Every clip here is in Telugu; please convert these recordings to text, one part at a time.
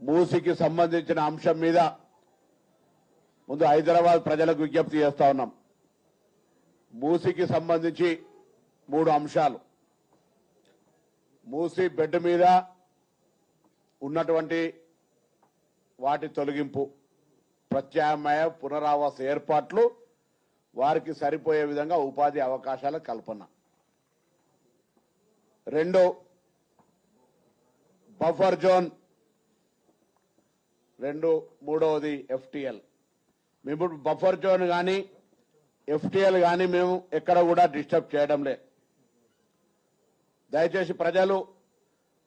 మూసికి సంబంధించిన అంశం మీద ముందు హైదరాబాద్ ప్రజలకు విజ్ఞప్తి చేస్తా ఉన్నాం. మూసికి సంబంధించి మూడు అంశాలు. మూసి బెడ్ మీద ఉన్నటువంటి వాటి తొలగింపు ప్రత్యామ్నాయ పునరావాస ఏర్పాట్లు వారికి సరిపోయే విధంగా ఉపాధి అవకాశాల కల్పన. రెండు బఫర్ జోన్ రెండు మూడవది ఎఫ్టిఎల్. మేము బఫర్ జోన్ కానీ ఎఫ్టిఎల్ కానీ మేము ఎక్కడ కూడా డిస్టర్బ్ చేయడం లే దయచేసి ప్రజలు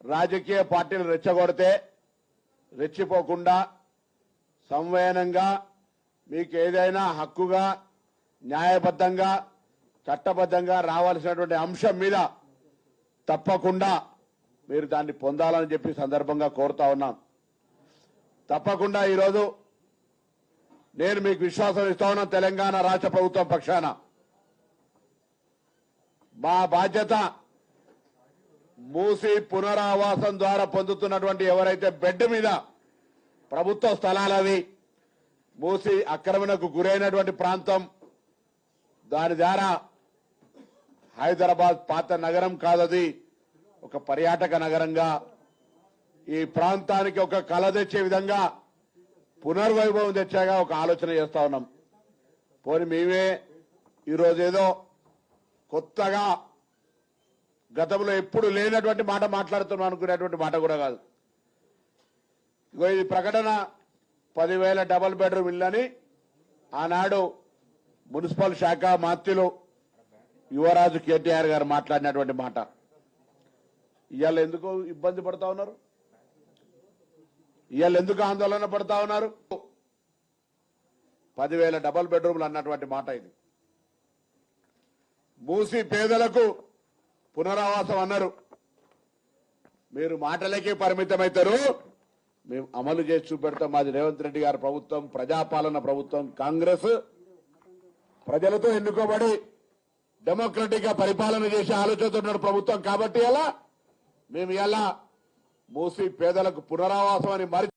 రాజకీయ పార్టీలు రెచ్చగొడితే రెచ్చిపోకుండా సంవయనంగా మీకు ఏదైనా హక్కుగా న్యాయబద్ధంగా చట్టబద్ధంగా రావాల్సినటువంటి అంశం మీద తప్పకుండా మీరు దాన్ని పొందాలని చెప్పి సందర్భంగా కోరుతా ఉన్నాను తప్పకుండా ఈరోజు నేను మీకు విశ్వాసం ఇస్తా ఉన్నాను తెలంగాణ రాష్ట్ర ప్రభుత్వం పక్షాన. మా బాధ్యత మూసి పునరావాసం ద్వారా పొందుతున్నటువంటి ఎవరైతే బెడ్ మీద ప్రభుత్వ స్థలాలవి మూసి ఆక్రమణకు గురైనటువంటి ప్రాంతం దాని ద్వారా హైదరాబాద్ పాత నగరం కాదది ఒక పర్యాటక నగరంగా ఈ ప్రాంతానికి ఒక కళ తెచ్చే విధంగా పునర్వైభవం తెచ్చాగా ఒక ఆలోచన చేస్తా ఉన్నాం. పోనీ మేమే ఈరోజు ఏదో కొత్తగా గతంలో ఎప్పుడు లేనటువంటి మాట మాట్లాడుతున్నాం అనుకునేటువంటి మాట కూడా కాదు. ఇగో ఇది ప్రకటన పదివేల డబల్ బెడ్రూమ్ ఇల్లని ఆనాడు మున్సిపల్ శాఖ మాత్యులు యువరాజు కేటీఆర్ గారు మాట్లాడినటువంటి మాట. ఇవాళ ఎందుకు ఇబ్బంది పడతా ఉన్నారు? ఇవాళ ఎందుకు ఆందోళన పడతా ఉన్నారు? పదివేల డబల్ బెడ్రూమ్లు అన్నటువంటి మాట ఇది. మూసి పేదలకు పునరావాసం అన్నారు. మీరు మాటలకే పరిమితమవుతారు మేము అమలు చేసి చూపెడతాం మాది రేవంత్ రెడ్డి గారి ప్రభుత్వం ప్రజాపాలన ప్రభుత్వం కాంగ్రెస్. ప్రజలతో ఎన్నుకోబడి డెమోక్రటిక్గా పరిపాలన చేసే ఆలోచనతో ప్రభుత్వం. కాబట్టి ఎలా? మేము ఎలా మూసి పేదలకు పునరావాసం అని మరి